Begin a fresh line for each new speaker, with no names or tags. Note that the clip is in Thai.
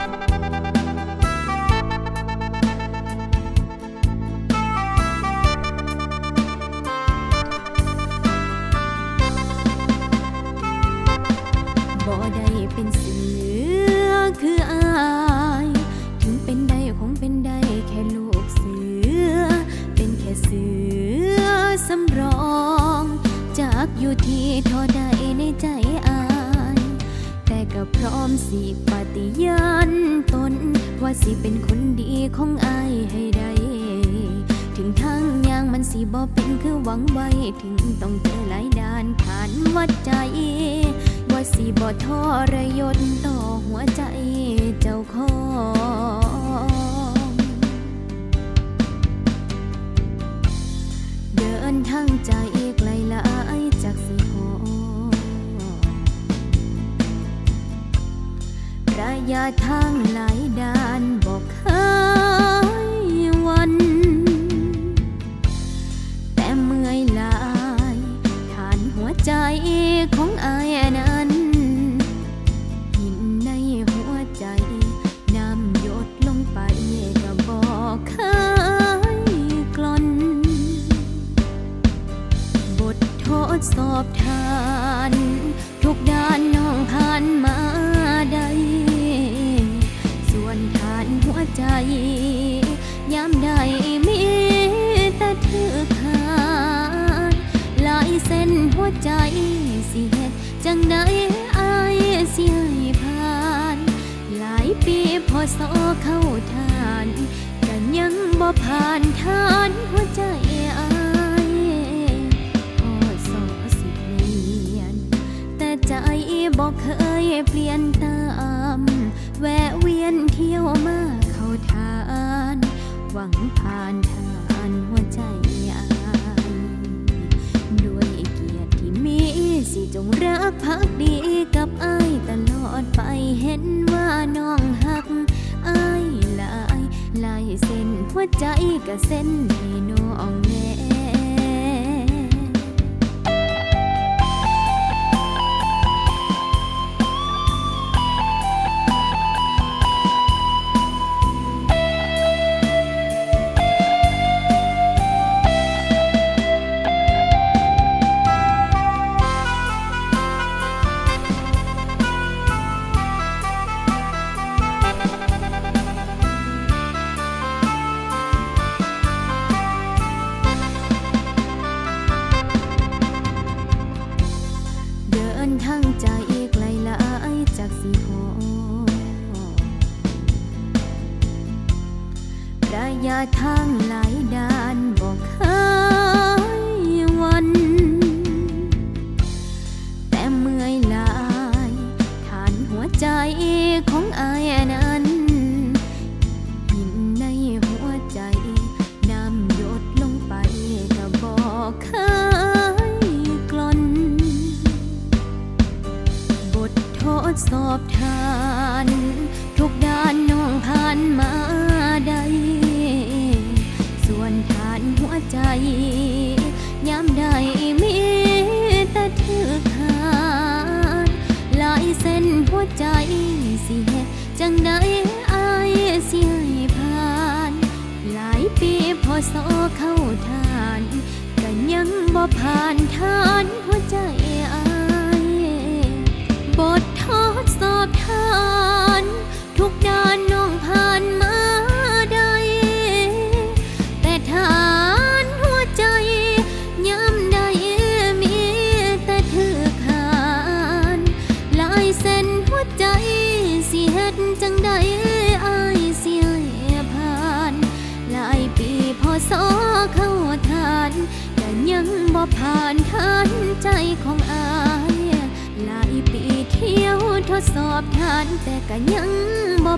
บ่ไดเป็นเสือคืออยถึงเป็นได้คงเป็นได้แค่ลูกเสือ เป็นแค่เสือสำรอง จากอยู่ที่ทอได้ในใจ ก็พร้อมสิปฏิญาณตน ว่าสิเป็นคนดีของอายให้ได้ถึงทางยางมันสิบ่เป็นคือหวังไว้ ถึงต้องเจอหลายด่านผ่านวัดใจ ว่าสิบ่ทรยศต่อหัวใจเจ้าของ ระยะทางหลายด้านบอกเคยวัน แต่เมื่อยหลายฐานหัวใจของอายนั้นหินในหัวใจ น้ำหยดลงไปก็บอกเคยกลอน บททดสอบทา ส้นหัวใจสิเฮ็ดจังใดอายสิให้ผ่าน หลายปีพอสอเข้าทานกันยังบ่ผ่านทานหัวใจอายพอสอสิเปลี่ยน แต่ใจบอกเคยเปลี่ยนตามแวะเวียนเที่ยวมาเข้าทาน หวังผ่านทานหัว หัวใจก็เส้นให้น้อง ทั้งใจไกลหลายจากสีหอระยะทางหลายด้านบอกเคยวัน แต่เมื่อยหลาย ฐานหัวใจของอายนั้น สอบทาน ทุกด้านน้องผ่านมาได้ ส่วนฐานหัวใจยามใดมีแต่เธอขาดหลายเส้นหัวใจเฮ็ดจังใดอายเสิให้ผ่าน หลายปีพอสอเข้าทานก็ยังบ่ผ่านทาน บ่ผ่านทานใจของอายหลายปีเที่ยวทดสอบทานแต่ก็ยังบ่